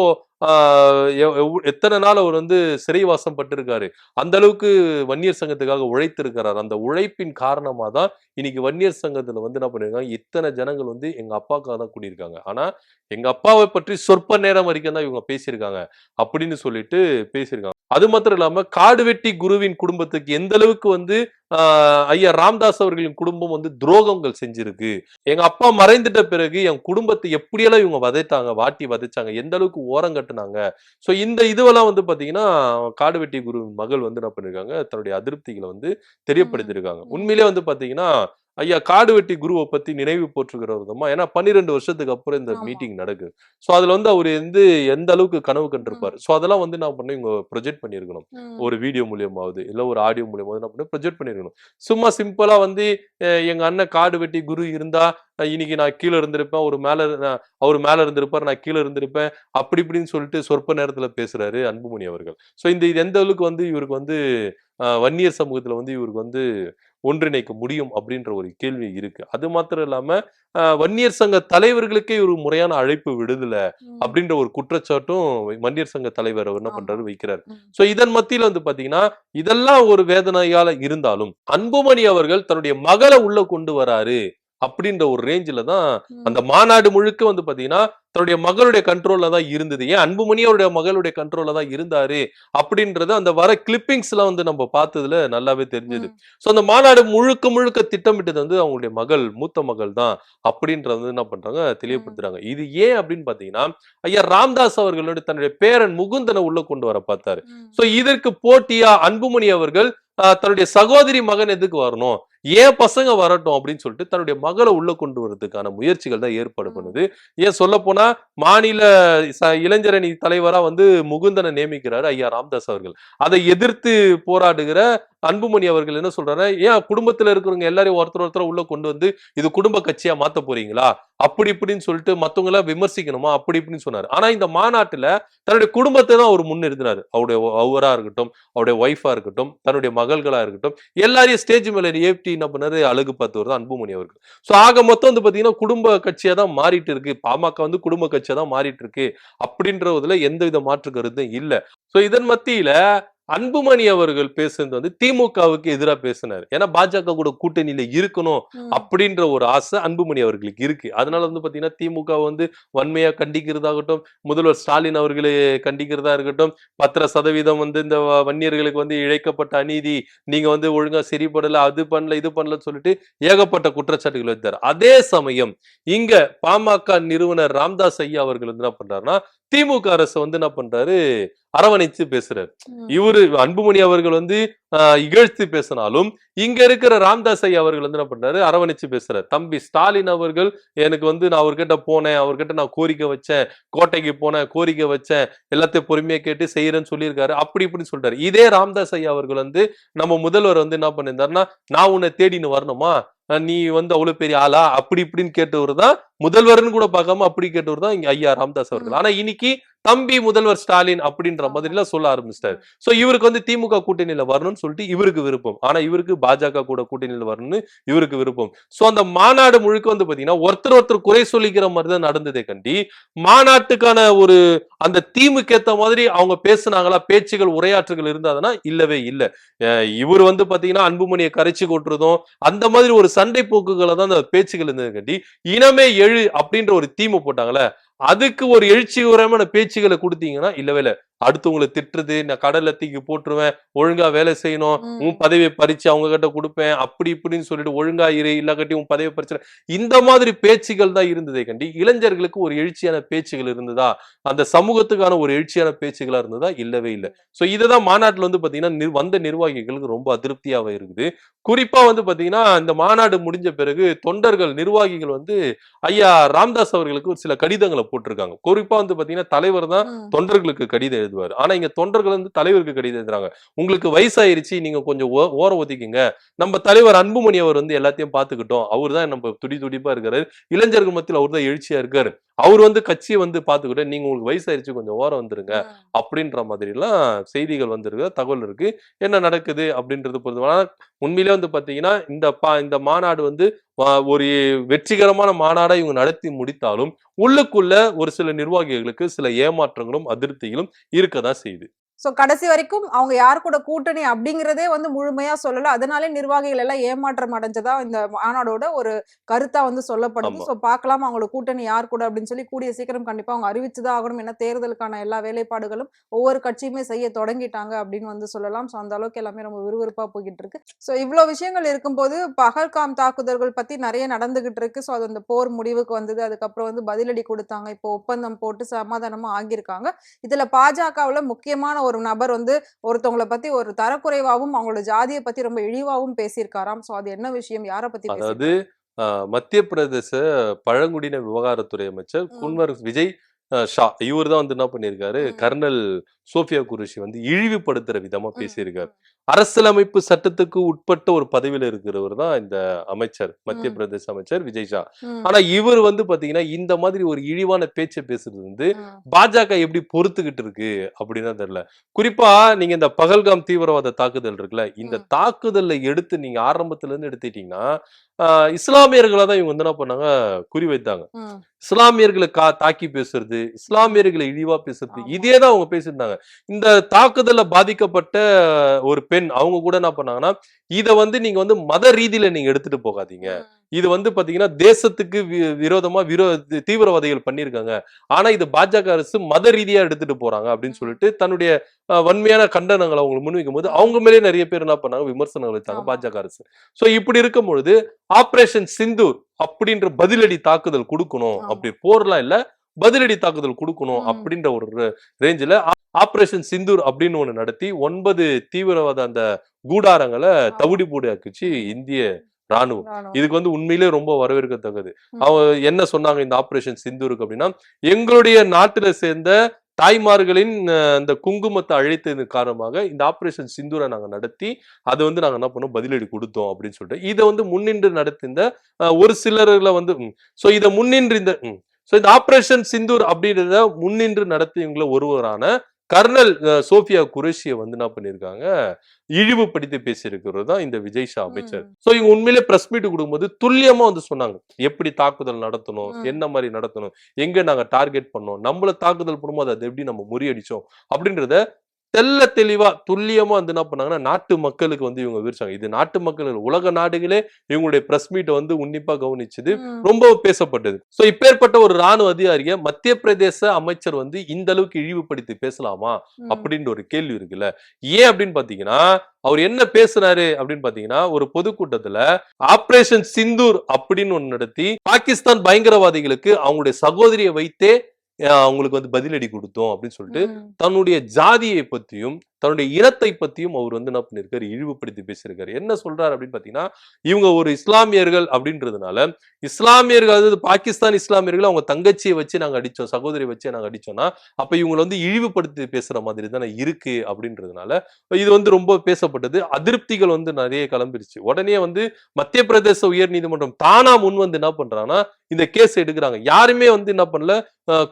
எத்தனை நாள் அவர் வந்து சிறைவாசம் பட்டிருக்காரு? அந்த அளவுக்கு வன்னியர் சங்கத்துக்காக உழைத்திருக்கிறார். அந்த உழைப்பின் காரணமாக தான் இன்னைக்கு வன்னியர் சங்கத்தில் வந்து என்ன பண்ணிருக்காங்க? இத்தனை ஜனங்கள் வந்து எங்கள் அப்பாவுக்காக தான் கூடியிருக்காங்க. ஆனால் எங்கள் அப்பாவை பற்றி சொற்ப நேரம் வரைக்கும் தான் இவங்க பேசியிருக்காங்க. அப்படின்னு சொல்லிட்டு பேசியிருக்காங்க. அது மாத்திரம் இல்லாம காடுவெட்டி குருவின் குடும்பத்துக்கு எந்த அளவுக்கு வந்து ஐயா ராம்தாஸ் அவர்களின் குடும்பம் வந்து துரோகங்கள் செஞ்சிருக்கு? எங்க அப்பா மறைந்துட்ட பிறகு என் குடும்பத்தை எப்படியெல்லாம் இவங்க வதைத்தாங்க வாட்டி வதைச்சாங்க எந்த அளவுக்கு ஓரம் கட்டுனாங்க? சோ இந்த இதுவெல்லாம் வந்து பாத்தீங்கன்னா காடுவெட்டி குரு மகள் வந்து என்ன பண்ணிருக்காங்க தன்னுடைய அதிருப்திகளை வந்து தெரியப்படுத்திருக்காங்க. உண்மையிலே வந்து பாத்தீங்கன்னா ஐயா காடு வெட்டி குருவை பத்தி நினைவு போற்றுகிற விதமா ஏன்னா பன்னிரெண்டு வருஷத்துக்கு அப்புறம் இந்த. மீட்டிங் நடக்குது சோ அதுல வந்து அவர் வந்து எந்த அளவுக்கு கனவு கண்டிருப்பாரு? சோ அதெல்லாம் வந்து நான் பண்ணி இவங்க ப்ரொஜெக்ட் பண்ணிருக்கணும் ம். ஒரு வீடியோ மூலியமாவது இல்ல ஒரு ஆடியோ மூலியமாவது நான் பண்ணி ப்ரொஜெக்ட் பண்ணிருக்கணும் சும்மா சிம்பிளா வந்து எங்க அண்ணன் காடு வெட்டி குரு இருந்தா இன்னைக்கு நான் கீழே இருந்திருப்பேன் ஒரு மேல அவர் மேல இருந்திருப்பார் நான் கீழே இருந்திருப்பேன் அப்படி இப்படின்னு சொல்லிட்டு சொற்ப நேரத்துல பேசுறாரு அன்புமணி அவர்கள் சோ இந்த இது எந்த அளவுக்கு வந்து இவருக்கு வந்து வன்னியர் சமூகத்துல வந்து இவருக்கு வந்து ஒன்றிணைக்க முடியும் அப்படின்ற ஒரு கேள்வி இருக்கு அது மாத்திரம் இல்லாம வன்னியர் சங்க தலைவர்களுக்கே ஒரு முறையான அழைப்பு விடுதல. அப்படின்ற ஒரு குற்றச்சாட்டும் வன்னியர் சங்க தலைவர் அவர் என்ன. பண்றாரு வைக்கிறார். சோ இதன் மத்தியில வந்து பாத்தீங்கன்னா இதெல்லாம் ஒரு வேதனையால இருந்தாலும் அன்புமணி அவர்கள் தன்னுடைய மகளை உள்ள கொண்டு வராரு அப்படின்ற ஒரு ரேஞ்சில தான். அந்த மாநாடு முழுக்க வந்து பாத்தீங்கன்னா தன்னுடைய மகளுடைய கண்ட்ரோல்ல தான் இருந்தது. ஏன்? அன்புமணி அவருடைய மகளுடைய கண்ட்ரோல்ல தான் இருந்தாரு அப்படின்றது அந்த வர கிளிப்பிங்ஸ் எல்லாம் வந்து நம்ம பார்த்ததுல நல்லாவே தெரிஞ்சது. சோ அந்த மாநாடு முழுக்க முழுக்க திட்டமிட்டது வந்து அவங்களுடைய மகள் மூத்த மகள் தான் அப்படின்றத வந்து என்ன பண்றாங்க? தெளிவுபடுத்துறாங்க. இது ஏன் அப்படின்னு பாத்தீங்கன்னா ஐயா ராம்தாஸ் அவர்களோட தன்னுடைய பேரன் முகுந்தனை உள்ள கொண்டு வர பார்த்தாரு. சோ இதற்கு போட்டியா அன்புமணி அவர்கள் தன்னுடைய சகோதரி மகன் எதுக்கு வரணும்? ஏன் பசங்க வரட்டும் அப்படின்னு சொல்லிட்டு தன்னுடைய மகளை உள்ள கொண்டு வரதுக்கான முயற்சிகள் தான் ஏற்பாடு. பண்ணுது. ஏன் சொல்ல போனா மாநில இளைஞரணி தலைவரா வந்து முகுந்தனை நியமிக்கிறாரு ஐயா ராம்தாஸ் அவர்கள். அதை எதிர்த்து போராடுகிற அன்புமணி அவர்கள் என்ன சொல்றாரு ஏன் குடும்பத்துல இருக்கிறவங்க எல்லாரையும் ஒருத்தர் ஒருத்தர் உள்ள கொண்டு வந்து இது குடும்ப கட்சியா மாத்த போறீங்களா? அப்படி இப்படின்னு சொல்லிட்டு மத்தவங்க எல்லாம் விமர்சிக்கணுமா? அப்படி இப்படின்னு சொன்னாரு. ஆனா இந்த மாநாட்டுல தன்னுடைய குடும்பத்தை தான் அவர் முன்னிறுத்தினாரு. அவருடைய அவரா இருக்கட்டும் அவருடைய ஒய்ஃபா இருக்கட்டும் தன்னுடைய மகள்களா இருக்கட்டும் எல்லாரையும் ஸ்டேஜ் மேல ஏற்றி என்ன பண்ணாரு? அழகு பார்த்தவர் தான் அன்புமணி அவர்கள். ஸோ ஆக மொத்தம் வந்து பாத்தீங்கன்னா குடும்ப கட்சியாக தான் மாறிட்டு இருக்கு. பாமக வந்து குடும்ப கட்சியாக தான் மாறிட்டு இருக்கு. அப்படின்றதுல எந்த வித மாற்று கருத்தும் இல்ல. ஸோ இதன் மத்தியில அன்புமணி அவர்கள் பேசுனது வந்து திமுகவுக்கு எதிரா பேசினார். ஏன்னா பாஜக கூட கூட்டணியில இருக்கணும். அப்படின்ற ஒரு ஆசை அன்புமணி அவர்களுக்கு இருக்கு. அதனால வந்து பாத்தீங்கன்னா திமுக வந்து வன்மையா கண்டிக்கிறதாகட்டும் முதல்வர் ஸ்டாலின் அவர்களை கண்டிக்கிறதா இருக்கட்டும் பத்திர சதவீதம் வந்து இந்த வன்னியர்களுக்கு வந்து இழைக்கப்பட்ட அநீதி நீங்க வந்து ஒழுங்கா சரிப்படல அது பண்ணல இது பண்ணலன்னு சொல்லிட்டு ஏகப்பட்ட குற்றச்சாட்டுகள் வைத்தார் அதே சமயம் இங்க பாமக நிறுவனர் ராம்தாஸ் ஐயா அவர்கள் வந்து என்ன பண்றாருன்னா திமுக அரசு வந்து என்ன பண்றாரு? அரவணைச்சு பேசுறாரு. இவரு அன்புமணி அவர்கள் வந்து ஆஹ், இகழ்த்து பேசினாலும் இங்க இருக்கிற ராம்தாஸ் ஐயா அவர்கள் வந்து என்ன பண்றாரு? அரவணைச்சு பேசுறாரு. தம்பி ஸ்டாலின் அவர்கள் எனக்கு வந்து நான் அவர்கிட்ட போனேன் அவர்கிட்ட நான் கோரிக்கை வச்சேன் கோட்டைக்கு போனேன் கோரிக்கை வச்சேன் எல்லாத்தையும் பொறுமையா கேட்டு செய்யறேன்னு சொல்லியிருக்காரு. அப்படி இப்படின்னு சொல்றாரு. இதே ராம்தாஸ் ஐயா அவர்கள் வந்து நம்ம முதல்வர் வந்து என்ன பண்ணியிருந்தாருன்னா நான் உன்னை தேடின்னு வரணுமா? நீ வந்து அவ்வளவு பெரிய ஆளா அப்படி இப்படின்னு கேட்டவர் தான் முதல்வர்னு கூட பார்க்காம அப்படி கேட்டவர் தான் இங்க ஐயா ராம்தாஸ் அவர்கள். ஆனா இன்னைக்கு தம்பி முதல்வர் ஸ்டாலின் அப்படின்ற மாதிரி எல்லாம் சொல்ல ஆரம்பிச்சிட்டாரு. சோ இவருக்கு வந்து திமுக கூட்டணியில வரணும்னு சொல்லிட்டு இவருக்கு விருப்பம். ஆனா இவருக்கு பாஜக கூட கூட்டணியில வரணும்னு இவருக்கு விருப்பம். சோ அந்த மாநாடு முழுக்க வந்து பாத்தீங்கன்னா ஒருத்தர் ஒருத்தர் குறை சொல்லிக்கிற மாதிரி தான் நடந்ததே கண்டி மாநாட்டுக்கான ஒரு அந்த தீமுக்கு ஏத்த மாதிரி அவங்க பேசுனாங்களா பேச்சுகள் உரையாற்றுகள் இருந்தாதுன்னா இல்லவே இல்ல. அஹ் இவர் வந்து பாத்தீங்கன்னா அன்புமணியை கரைச்சு கொட்டுறதும் அந்த மாதிரி ஒரு சண்டை போக்குகளை தான் அந்த பேச்சுகள் இருந்தது கண்டி. இனமே எழு அப்படின்ற ஒரு தீமை போட்டாங்களே அதுக்கு ஒரு எழுச்சிகரமான பேச்சுகளை கொடுத்தீங்கன்னா இல்லவே இல்ல. அடுத்தவங்களை திட்டுறது நான் கடல்ல தூக்கி போட்டுருவேன் ஒழுங்கா வேலை செய்யணும். உன் பதவியை பறிச்சு அவங்க கிட்ட கொடுப்பேன் அப்படி இப்படின்னு சொல்லிட்டு ஒழுங்கா இரு இல்லாட்டி உன் பதவியை பறிச்சு இந்த மாதிரி பேச்சுகள் தான் இருந்ததே கண்டி. இளைஞர்களுக்கு ஒரு எழுச்சியான பேச்சுகள் இருந்ததா? அந்த சமூகத்துக்கான ஒரு எழுச்சியான பேச்சுகளா இருந்ததா? இல்லவே இல்லை. சோ இதுதான் மாநாட்டுல வந்து பாத்தீங்கன்னா வந்த நிர்வாகிகளுக்கு ரொம்ப அதிருப்தியாவே இருக்குது. குறிப்பா வந்து பாத்தீங்கன்னா இந்த மாநாடு முடிஞ்ச பிறகு தொண்டர்கள் நிர்வாகிகள் வந்து ஐயா ராம்தாஸ் அவர்களுக்கு ஒரு சில கடிதங்களை போட்டிருக்காங்க. குறிப்பா வந்து பாத்தீங்கன்னா தலைவர் தான். தொண்டர்களுக்கு கடிதம் எழுதுவார் ஆனா இங்க தொண்டர்கள் வந்து தலைவருக்கு கடிதம் எழுதுறாங்க. உங்களுக்கு வயசாயிருச்சு நீங்க கொஞ்சம் ஓ- ஓரம் ஒதுக்கிங்க. நம்ம தலைவர் அன்புமணி அவர் வந்து எல்லாத்தையும் பாத்துக்கிட்டோம் அவர் தான் நம்ம துடி துடிப்பா இருக்காரு. இளைஞர்கள் மத்தியில் அவர் தான் எழுச்சியா இருக்காரு. அவர் வந்து கட்சியை வந்து பாத்துக்கிட்டோம் நீங்க உங்களுக்கு வயசாயிருச்சு கொஞ்சம் ஓரம் வந்துருங்க. அப்படின்ற மாதிரி எல்லாம் செய்திகள் வந்திருக்கு தகவல் இருக்கு. என்ன நடக்குது அப்படின்றது பொறுத்து ஆனா உண்மையிலே வந்து பார்த்தீங்கன்னா இந்த பா இந்த மாநாடு வந்து ஒரு வெற்றிகரமான மாநாடை இவங்க நடத்தி முடித்தாலும் உள்ளுக்குள்ள ஒரு சில நிர்வாகிகளுக்கு சில ஏமாற்றங்களும் அதிருப்திகளும் இருக்கதான் செய்யுது. சோ கடைசி வரைக்கும் அவங்க யார் கூட கூட்டணி அப்படிங்கறதே வந்து முழுமையா சொல்லல. அதனாலே நிர்வாகிகள் எல்லாம் ஏமாற்றம் அடைஞ்சதா இந்த மாநாடோட ஒரு கருத்தா வந்து சொல்லப்படுது. சோ பார்க்கலாம் அவங்களோட கூட்டணி யார் கூட அப்படின்னு சொல்லி கூடிய சீக்கிரம் கண்டிப்பா அவங்க அறிவிச்சுதான் ஆகணும். ஏன்னா தேர்தலுக்கான எல்லா வேலைப்பாடுகளும் ஒவ்வொரு கட்சியுமே செய்ய தொடங்கிட்டாங்க அப்படின்னு வந்து சொல்லலாம். சோ அந்த அளவுக்கு எல்லாமே ரொம்ப விறுவிறுப்பா போய்கிட்டு இருக்கு. சோ இவ்வளவு விஷயங்கள் இருக்கும்போது பகல்காம் தாக்குதல்கள் பத்தி நிறைய நடந்துகிட்டு இருக்கு. சோ அது அந்த போர் முடிவுக்கு வந்தது. அதுக்கப்புறம் வந்து பதிலடி கொடுத்தாங்க. இப்போ ஒப்பந்தம் போட்டு சமாதானமா ஆகியிருக்காங்க. இதுல பாஜகவுல முக்கியமான ஒரு நபர் வந்து ஒருத்தவங்கள பத்தி ஒரு தரக்குறைவாவும் அவங்களோட ஜாதியை பத்தி ரொம்ப இழிவாவும் பேசியிருக்காராம். சோ அது என்ன விஷயம்? யார பத்தி அதாவது மத்திய பிரதேச பழங்குடியின விவகாரத்துறை அமைச்சர். குன்வர் விஜய் ஷா இவர் தான் வந்து என்ன பண்ணியிருக்காரு. கர்னல் சோஃபியா குரேஷி வந்து இழிவுபடுத்துற விதமா பேசியிருக்காரு. அரசியலமைப்பு சட்டத்துக்கு உட்பட்ட ஒரு பதவியில இருக்கிறவர் தான் இந்த அமைச்சர் மத்திய. பிரதேச அமைச்சர் விஜய் ஷா. ஆனா இவர் வந்து பாத்தீங்கன்னா இந்த மாதிரி ஒரு இழிவான பேச்சை பேசுறது வந்து பாஜக எப்படி பொறுத்துக்கிட்டு இருக்கு அப்படின்னு தெரியல. குறிப்பா நீங்க இந்த பகல்காம் தீவிரவாத தாக்குதல் இருக்குல்ல இந்த. தாக்குதல்ல எடுத்து நீங்க ஆரம்பத்துல இருந்து எடுத்துட்டீங்கன்னா இஸ்லாமியர்களை தான் இவங்க வந்து என்ன பண்ணாங்க குறி வைத்தாங்க. இஸ்லாமியர்களை கா தாக்கி பேசுறது இஸ்லாமியர்களை இழிவா பேசுறது. இதே தான் அவங்க பேசியிருந்தாங்க இந்த தாக்குதல்ல பாதிக்கப்பட்ட ஒரு பெண் அவங்க கூட என்ன பண்ணாங்கன்னா இத வந்து நீங்க வந்து மத ரீதியில நீங்க எடுத்துட்டு போகாதீங்க. இது வந்து பாத்தீங்கன்னா தேசத்துக்கு வி- விரோதமா விரோ தீவிரவாதிகள் பண்ணியிருக்காங்க ஆனா இது பாஜக அரசு மத ரீதியா எடுத்துட்டு போறாங்க அப்படின்னு சொல்லிட்டு தன்னுடைய வன்மையான கண்டனங்களை அவங்க முன்வைக்கும் போது அவங்க மேலே நிறைய பேர் என்ன பண்ணாங்க விமர்சனங்கள் ஆமா. பாஜக அரசு சோ இப்படி இருக்கும் பொழுது ஆபரேஷன் சிந்தூர் அப்படின்ற பதிலடி தாக்குதல் கொடுக்கணும். அப்படி போர்லாம் இல்ல பதிலடி தாக்குதல் கொடுக்கணும். அப்படின்ற ஒரு ரேஞ்சில ஆபரேஷன் சிந்தூர் அப்படின்னு ஒண்ணு நடத்தி ஒன்பது தீவிரவாத அந்த கூடாரங்களை. தவிடு போடாக்குச்சு ம். இந்திய ராணுவம். இதுக்கு வந்து உண்மையிலே ரொம்ப வரவேற்கத்தக்கது ம். அவ என்ன சொன்னாங்க இந்த ஆபரேஷன் சிந்தூருக்கு அப்படின்னா எங்களுடைய நாட்டுல சேர்ந்த தாய்மார்களின் அந்த குங்குமத்தை அழைத்தது காரணமாக இந்த ஆபரேஷன் சிந்தூரை நாங்க நடத்தி அதை வந்து நாங்க என்ன பண்ணோம் பதிலடி கொடுத்தோம் அப்படின்னு சொல்லிட்டு இதை வந்து முன்னின்று நடத்திந்த அஹ், ஒரு சிலர்களை வந்து சோ இதை முன்னின்று இந்த சோ இந்த ஆபரேஷன் சிந்தூர் அப்படின்றத முன்னின்று நடத்தியவங்கள ஒருவரான கர்னல் சோஃபியா குரேஷியை வந்து என்ன பண்ணியிருக்காங்க இழிவுபடுத்தி பேசியிருக்கிறது தான் இந்த விஜய் ஷா அமைச்சர். சோ இவங்க உண்மையிலே பிரஸ் மீட் கொடுக்கும்போது துல்லியமா வந்து சொன்னாங்க. எப்படி தாக்குதல் நடத்தணும். என்ன மாதிரி நடத்தணும்? எங்க நாங்க டார்கெட் பண்ணோம்? நம்மள தாக்குதல் பண்ணும்போது அதை எப்படி நம்ம முறியடிச்சோம்? அப்படின்றத தெல்ல தெளிவா துல்லியமா வந்து என்ன பண்ணாங்கன்னா நாட்டு மக்களுக்கு வந்து இவங்க விரிச்சாங்க. இது நாட்டு மக்கள் உலக நாடுகளே இவங்களுடைய பிரஸ் மீட்டை வந்து உன்னிப்பா கவனிச்சது. ரொம்ப பேசப்பட்டது. சோ இப்பேற்பட்ட ஒரு ராணுவ அதிகாரிய மத்திய பிரதேச அமைச்சர் வந்து இந்த அளவுக்கு இழிவுபடுத்தி பேசலாமா. அப்படின்ற ஒரு கேள்வி இருக்குல்ல. ஏன் அப்படின்னு பாத்தீங்கன்னா அவர் என்ன பேசுறாரு அப்படின்னு பாத்தீங்கன்னா ஒரு பொதுக்கூட்டத்துல ஆபரேஷன் சிந்தூர் அப்படின்னு ஒண்ணு நடத்தி பாகிஸ்தான் பயங்கரவாதிகளுக்கு அவங்களுடைய சகோதரியை வைத்தே அவங்களுக்கு வந்து பதிலடி கொடுத்தோம் அப்படின்னு சொல்லிட்டு. தன்னுடைய ஜாதியை பத்தியும் தன்னுடைய இனத்தை பத்தியும் அவர் வந்து என்ன பண்ணிருக்காரு இழிவுபடுத்தி பேசியிருக்காரு. என்ன சொல்றாரு அப்படின்னு பாத்தீங்கன்னா இவங்க ஒரு இஸ்லாமியர்கள் அப்படின்றதுனால இஸ்லாமியர்கள் அதாவது பாகிஸ்தான் இஸ்லாமியர்கள் அவங்க தங்கச்சியை வச்சு நாங்க அடிச்சோம் சகோதரி வச்சு நாங்க அடிச்சோம்னா அப்ப இவங்களை வந்து இழிவுபடுத்தி பேசுற மாதிரி தானே இருக்கு அப்படின்றதுனால இது வந்து ரொம்ப பேசப்பட்டது. அதிருப்திகள் வந்து நிறைய கிளம்பிருச்சு. உடனே வந்து மத்திய பிரதேச உயர் நீதிமன்றம் தானா முன் வந்து என்ன பண்றாங்கன்னா இந்த கேஸ் எடுக்கிறாங்க. யாருமே வந்து என்ன பண்ணல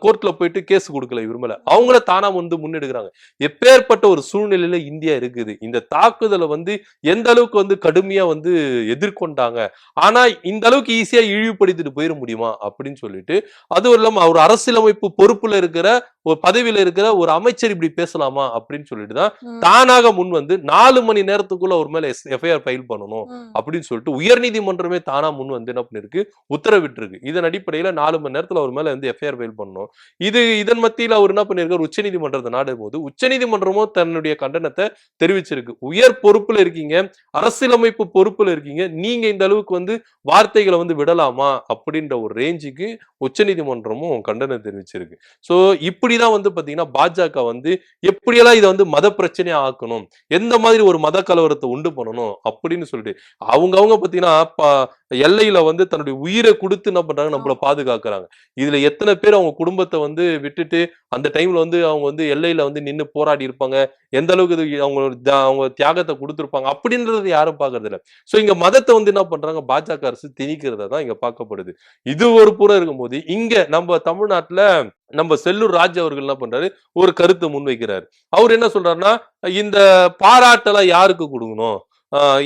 கோர்ட்ல போயிட்டு கேஸ் கொடுக்கல விரும்பல அவங்கள தானா வந்து முன்னெடுக்கிறாங்க. எப்பேற்பட்ட ஒரு சூழ்நிலையில இந்தியா இருக்குது. இந்த தாக்குதலை வந்து எந்த அளவுக்கு வந்து கடுமையா வந்து எதிர்கொண்டாங்க. ஆனா இந்த அளவுக்கு ஈஸியா இழிவுபடுத்திட்டு போயிட முடியுமா அப்படின்னு சொல்லிட்டு அதுவும் இல்லாம அவர் அரசியலமைப்பு பொறுப்புல இருக்கிற ஒரு பதவியில இருக்கிற ஒரு அமைச்சர் இப்படி பேசலாமா அப்படின்னு சொல்லிட்டு தான். தானாக முன் வந்து நாலு மணி நேரத்துக்குள்ள ஒரு மேல எஃப்ஐஆர் ஃபைல் பண்ணணும். அப்படின்னு சொல்லிட்டு உயர்நீதிமன்றமே தானா முன் வந்து என்ன பண்ணிருக்கு உத்தரவிட்டிருக்கு. இதன் அடிப்படையில நாலு மணி நேரத்தில் அவர் மேலே வந்து எஃப்ஐஆர் ஃபைல் பண்ணணும். இது இதன் மத்தியில அவர் என்ன பண்ணிருக்காரு? உச்சநீதிமன்றத்தை நாடும் போது உச்சநீதிமன்றமும் தன்னுடைய கண்டனத்தை தெரிவிச்சிருக்கு. உயர் பொறுப்புல இருக்கீங்க அரசியலமைப்பு பொறுப்புல இருக்கீங்க நீங்க இந்த அளவுக்கு வந்து வார்த்தைகளை வந்து விடலாமா? அப்படின்ற ஒரு ரேஞ்சுக்கு உச்சநீதிமன்றமும் கண்டனம் தெரிவிச்சிருக்கு. சோ இப்படிதான் வந்து பாத்தீங்கன்னா பாஜக வந்து எப்படியெல்லாம் இதை வந்து மத பிரச்சனையா ஆக்கணும்? எந்த மாதிரி ஒரு மத கலவரத்தை உண்டு பண்ணணும்? அப்படின்னு சொல்லிட்டு அவங்க அவங்க பாத்தீங்கன்னா எல்லையில வந்து தன்னுடைய உயிரை கொடுத்து என்ன பண்றாங்க? நம்மள பாதுகாக்கிறாங்க. இதுல எத்தனை பேர் அவங்க குடும்பத்தை வந்து விட்டுட்டு அந்த டைம்ல வந்து அவங்க வந்து எல்லையில வந்து நின்னு போராடி இருப்பாங்க. எந்த அளவுக்கு இது அவங்க அவங்க தியாகத்தை கொடுத்திருப்பாங்க அப்படின்றது யாரும் பாக்குறது இல்ல சோ இங்க மதத்தை வந்து என்ன பண்றாங்க? பாஜக அரசு திணிக்கிறதா தான் இங்க பார்க்கப்படுது. இது ஒரு புறம் இருக்கும்போது இங்க நம்ம தமிழ்நாட்டுல நம்ம செல்லூர் ராஜ் அவர்கள் என்ன பண்றாரு? ஒரு கருத்தை முன்வைக்கிறாரு. அவர் என்ன சொல்றாருன்னா இந்த பாராட்டெல்லாம் யாருக்கு கொடுக்கணும்?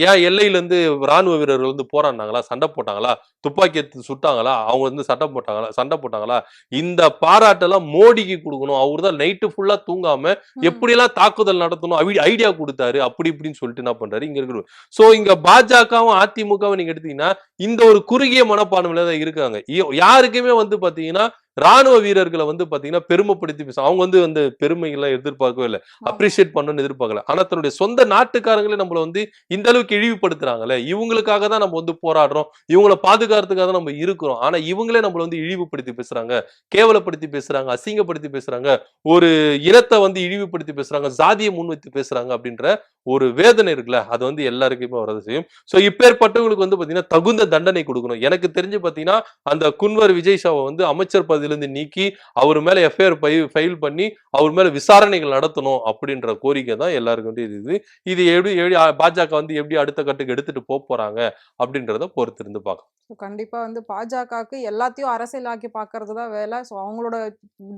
ஏன் எல்லையில இருந்து ராணுவ வீரர்கள் வந்து போராடினாங்களா? சண்டை போட்டாங்களா? துப்பாக்கி எடுத்து சுட்டாங்களா? அவங்க வந்து சண்டை போட்டாங்களா? சண்டை போட்டாங்களா? இந்த பாராட்டெல்லாம் மோடிக்கு கொடுக்கணும். அவர் தான் நைட்டு ஃபுல்லா தூங்காம ம். எப்படியெல்லாம் தாக்குதல் நடத்தணும்? ஐடியா கொடுத்தாரு. அப்படி இப்படின்னு சொல்லிட்டு என்ன பண்றாரு? இங்க இருக்கிற சோ இங்க பாஜகவும் அதிமுகவும் நீங்க எடுத்தீங்கன்னா இந்த ஒரு குறுகிய மனப்பான்மையில தான் இருக்காங்க. யாருக்குமே வந்து பாத்தீங்கன்னா ராணுவ வீரர்களை வந்து பாத்தீங்கன்னா பெருமைப்படுத்தி பேச அவங்க வந்து அந்த பெருமைகள்லாம் எதிர்பார்க்கவே இல்லை. அப்ரிஷியேட் பண்ணணும்னு எதிர்பார்க்கல. ஆனா தன்னுடைய சொந்த நாட்டுக்காரங்களே நம்மள வந்து இந்த அளவுக்கு இழிவுபடுத்துறாங்கல்ல? இவங்களுக்காக தான் நம்ம வந்து போராடுறோம். இவங்கள பாதுகாக்கிறதுக்காக தான் நம்ம இருக்கிறோம். ஆனா இவங்களே நம்மள வந்து இழிவுபடுத்தி பேசுறாங்க. கேவலப்படுத்தி பேசுறாங்க. அசிங்கப்படுத்தி பேசுறாங்க. ஒரு இனத்தை வந்து இழிவுபடுத்தி பேசுறாங்க. ஜாதியை முன்வைத்து பேசுறாங்க அப்படின்ற ஒரு வேதனை இருக்குல்ல? அது வந்து எல்லாருக்குமே வரது செய்யும். சோ இப்பேற்பட்டவங்களுக்கு வந்து பாத்தீங்கன்னா தகுந்த தண்டனை கொடுக்கணும். எனக்கு தெரிஞ்சு பாத்தீங்கன்னா அந்த குன்வர் விஜய் ஷாவை வந்து அமைச்சர் பதவியிலிருந்து நீக்கி அவர் மேல எஃப்ஐஆர் ஃபைல் பண்ணி அவர் மேல விசாரணைகள் நடத்தணும் அப்படின்ற கோரிக்கை தான் எல்லாருக்கும் வந்து இது இது எப்படி எப்படி பாஜக வந்து எப்படி அடுத்த கட்டுக்கு எடுத்துட்டு போக போறாங்க அப்படின்றத பொறுத்து இருந்து பார்க்கலாம் கண்டிப்பா வந்து பாஜகவுக்கு எல்லாத்தையும் அரசியலாக்கி பார்க்கறது தான் வேலை. ஸோ அவங்களோட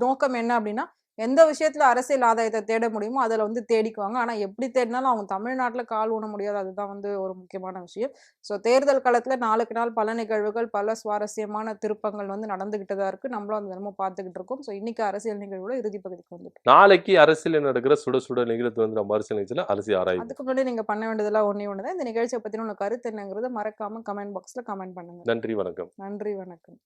நோக்கம் என்ன அப்படின்னா எந்த விஷயத்துல அரசியல் ஆதாயத்தை தேட முடியுமோ அதில் வந்து தேடிக்குவாங்க. ஆனால் எப்படி தேடினாலும் அவங்க தமிழ்நாட்டில் கால் ஊன முடியாது. அதுதான் வந்து ஒரு முக்கியமான விஷயம். ஸோ தேர்தல் காலத்தில் நாளுக்கு நாள் பல நிகழ்வுகள் பல சுவாரஸ்யமான திருப்பங்கள் வந்து நடந்துகிட்டு தான் இருக்கு. நம்மளும் அந்த தினமும் பார்த்துக்கிட்டு இருக்கோம். ஸோ இன்னைக்கு அரசியல் நிகழ்வுல இறுதி பகுதிக்கு வந்துட்டு நாளைக்கு அரசியல் நடக்கிற சுட சுட நிகழ்த்து வந்து நம்ம அரசியல் நிகழ்ச்சியில அரசியல் ஆராய்வு அதுக்கு முன்னாடி நீங்க பண்ண வேண்டியதெல்லாம் ஒன்றே ஒன்று தான் இந்த நிகழ்ச்சியை பற்றின உங்க கருத்து என்னங்கிறத மறக்காம கமெண்ட் பாக்ஸ்ல கமெண்ட் பண்ணுங்க. நன்றி வணக்கம். நன்றி வணக்கம்.